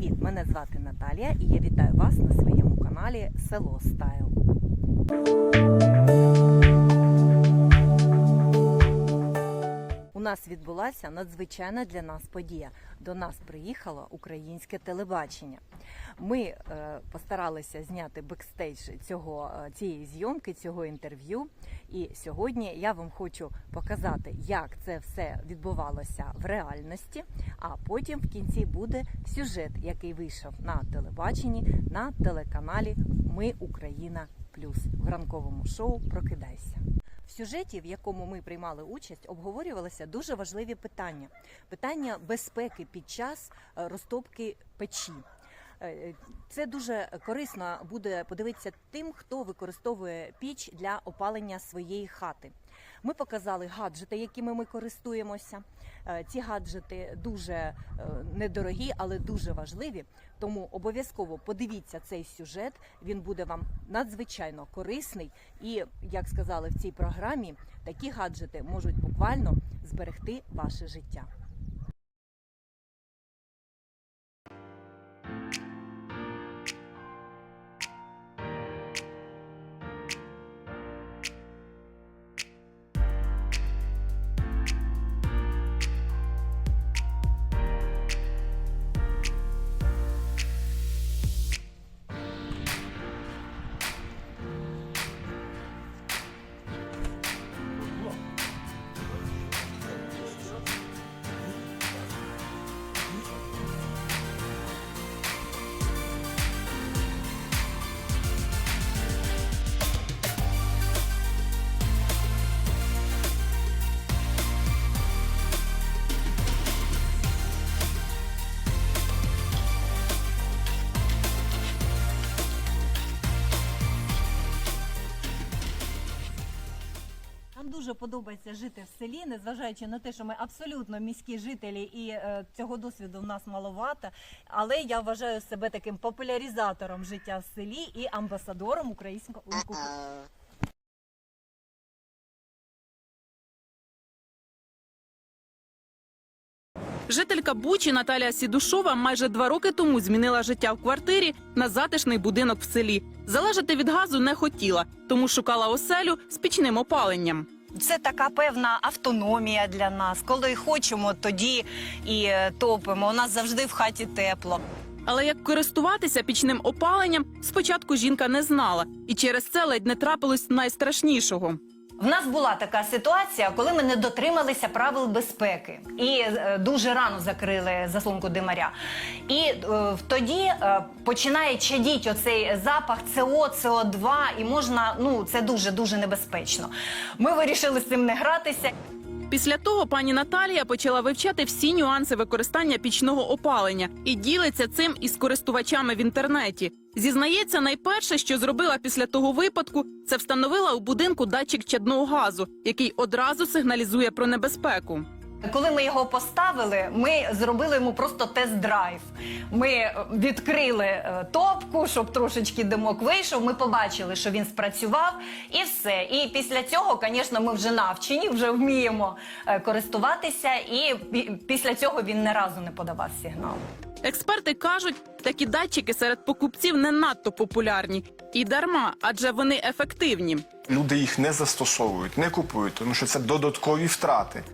Привіт! Мене звати Наталія і я вітаю вас на своєму каналі Село Стайл. У нас відбулася надзвичайна для нас подія. До нас приїхало українське телебачення. Ми е, постаралися зняти бекстейдж цього е, цієї зйомки, цього інтерв'ю. І сьогодні я вам хочу показати, як це все відбувалося в реальності. А потім в кінці буде сюжет, який вийшов на телебаченні на телеканалі Ми Україна Плюс в ранковому шоу Прокидайся. В сюжеті, в якому ми приймали участь, обговорювалися дуже важливі питання: питання безпеки під час е, розтопки печі. Е, Це дуже корисно буде подивитися тим, хто використовує піч для опалення своєї хати. Ми показали гаджети, якими ми користуємося. Е, Ці гаджети дуже е, недорогі, але дуже важливі. Тому обов'язково подивіться цей сюжет. Він буде вам надзвичайно корисний. І як сказали в цій програмі, такі гаджети можуть буквально зберегти ваше життя. Нам дуже подобається жити в селі, незважаючи на те, що ми абсолютно міські жителі, і е, цього досвіду в нас маловато. Але я вважаю себе таким популяризатором життя в селі і амбасадором українського Жителька Бучі Наталія Сідушова майже два роки тому змінила життя в квартирі на затишний будинок в селі. Залежати від газу не хотіла, тому шукала оселю з пічним опаленням. Це така певна автономія для нас. Коли хочемо, тоді і е, топимо. У нас завжди в хаті тепло. Але як користуватися пічним опаленням, спочатку жінка не знала, і через це ледь не трапилось найстрашнішого. В нас була така ситуація, коли ми не дотрималися правил безпеки і е, дуже рано закрили заслонку димаря. І е, тоді е, починає чадіть оцей запах СО, СО2, і можна, ну це дуже дуже небезпечно. Ми вирішили з цим не гратися. Після того пані Наталія почала вивчати всі нюанси використання пічного опалення і ділиться цим із користувачами в інтернеті. Зізнається, найперше, що зробила після того випадку, це встановила у будинку датчик чадного газу, який одразу сигналізує про небезпеку. Коли ми його поставили, ми зробили йому просто тест-драйв. Ми е, відкрили е, топку, щоб трошечки димок вийшов. Ми побачили, що він спрацював, і все. І після цього, звісно, ми вже навчені, вже вміємо е, користуватися. І після цього він не разу не подавав сигнал. Експерти кажуть, такі датчики серед покупців не надто популярні і дарма, адже вони ефективні. Люди їх не застосовують, не купують, тому що це додаткові втрати.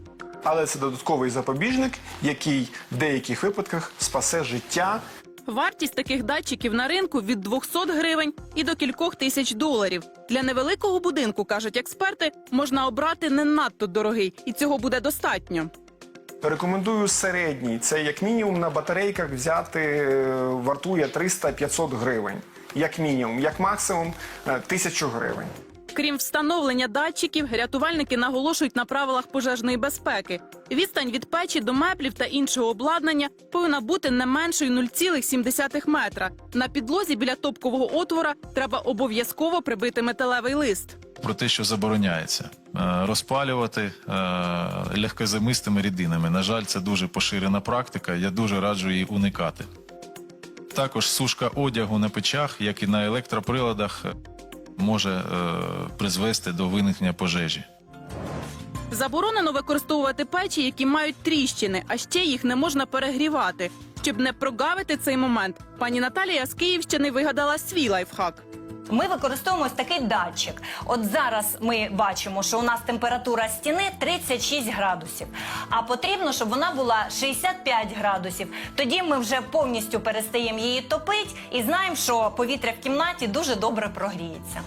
Але це додатковий запобіжник, який в деяких випадках спасе життя Вартість таких датчиків на ринку від 200 гривень і до кількох тисяч доларів. Для невеликого будинку, кажуть експерти, можна обрати не надто дорогий, і цього буде достатньо. Рекомендую середній. Це як мінімум на батарейках взяти е, вартує 300-500 гривень. Як мінімум, як максимум е, 1000 гривень. Крім встановлення датчиків, рятувальники наголошують на правилах пожежної безпеки. Відстань від печі до меблів та іншого обладнання повинна бути не меншою 0,7 метра. На підлозі біля топкового отвора треба обов'язково прибити металевий лист. про те, що забороняється е, розпалювати е, легкозамистими рідинами. На жаль, це дуже поширена практика. Я дуже раджу її уникати. Також сушка одягу на печах, як і на електроприладах, може е, призвести до виникнення пожежі. Заборонено використовувати печі, які мають тріщини, а ще їх не можна перегрівати. Щоб не прогавити цей момент, пані Наталія з Київщини вигадала свій лайфхак. Ми використовуємо ось такий датчик. От зараз ми бачимо, що у нас температура стіни 36 градусів, а потрібно, щоб вона була 65 градусів. Тоді ми вже повністю перестаємо її топити і знаємо, що повітря в кімнаті дуже добре прогріється.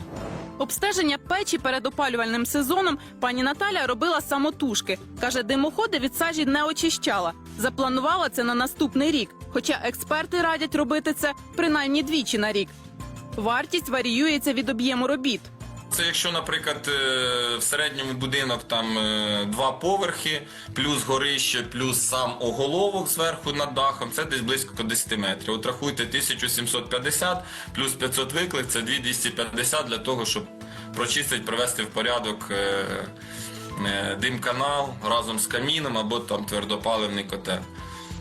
Обстеження печі перед опалювальним сезоном пані Наталя робила самотужки. Каже, димоходи від сажі не очищала. Запланувала це на наступний рік. Хоча експерти радять робити це принаймні двічі на рік. Вартість варіюється від об'єму робіт. Це якщо, наприклад, е, в середньому будинок там е, два поверхи, плюс горище, плюс сам оголовок зверху над дахом, це десь близько 10 метрів. От рахуйте 1750 плюс 500 виклик, це 2250 для того, щоб прочистити, привести в порядок е, дим-канал разом з каміном або там твердопаливний котел.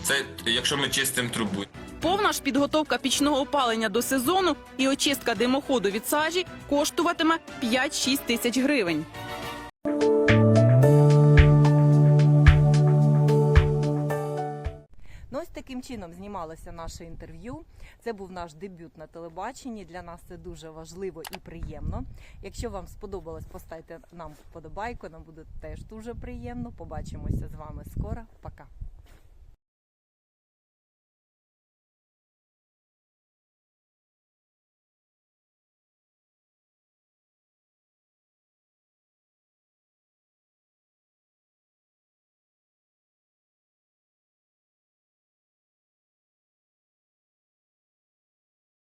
Це якщо ми чистимо трубу. Повна ж підготовка пічного опалення до сезону і очистка димоходу від сажі коштуватиме 5-6 тисяч гривень. Ну, ось таким чином знімалося наше інтерв'ю. Це був наш дебют на телебаченні. Для нас це дуже важливо і приємно. Якщо вам сподобалось, поставте нам вподобайку. Нам буде теж дуже приємно. Побачимося з вами скоро. Пока.